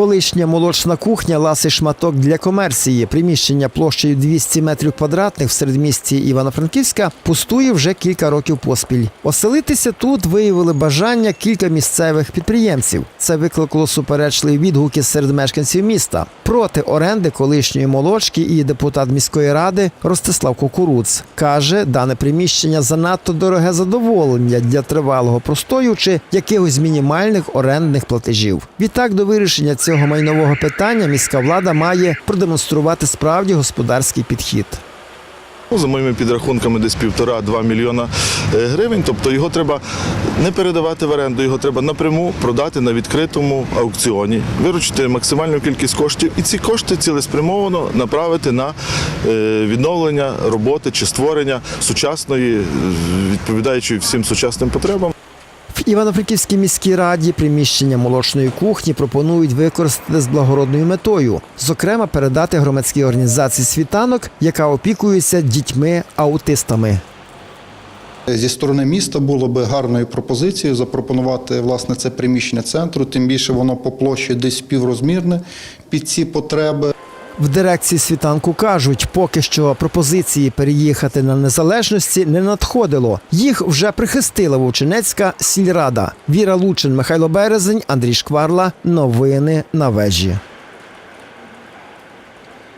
Колишня молочна кухня ласий шматок для комерції. Приміщення площею 200 метрів квадратних в середмісті Івано-Франківська пустує вже кілька років поспіль. Оселитися тут виявили бажання кілька місцевих підприємців. Це викликало суперечливі відгуки серед мешканців міста. Проти оренди колишньої молочки і депутат міської ради Ростислав Кукуруц каже, дане приміщення занадто дороге задоволення для тривалого простою чи якихось мінімальних орендних платежів. Відтак до вирішення цього майнового питання міська влада має продемонструвати справді господарський підхід. Ну, За моїми підрахунками, десь півтора-два мільйона е, гривень. Тобто його треба не передавати в оренду, його треба напряму продати на відкритому аукціоні, виручити максимальну кількість коштів, і ці кошти цілеспрямовано направити на е, відновлення роботи чи створення сучасної, е, відповідаючої всім сучасним потребам. Івано-Франківській міській раді приміщення молочної кухні пропонують використати з благородною метою, зокрема, передати громадській організації світанок, яка опікується дітьми-аутистами. Зі сторони міста було би гарною пропозицією запропонувати власне це приміщення центру, тим більше воно по площі десь співрозмірне під ці потреби. В дирекції світанку кажуть, поки що пропозиції переїхати на незалежності не надходило. Їх вже прихистила Вовчинецька сільрада. Віра Лучин, Михайло Березень, Андрій Шкварла. Новини на вежі.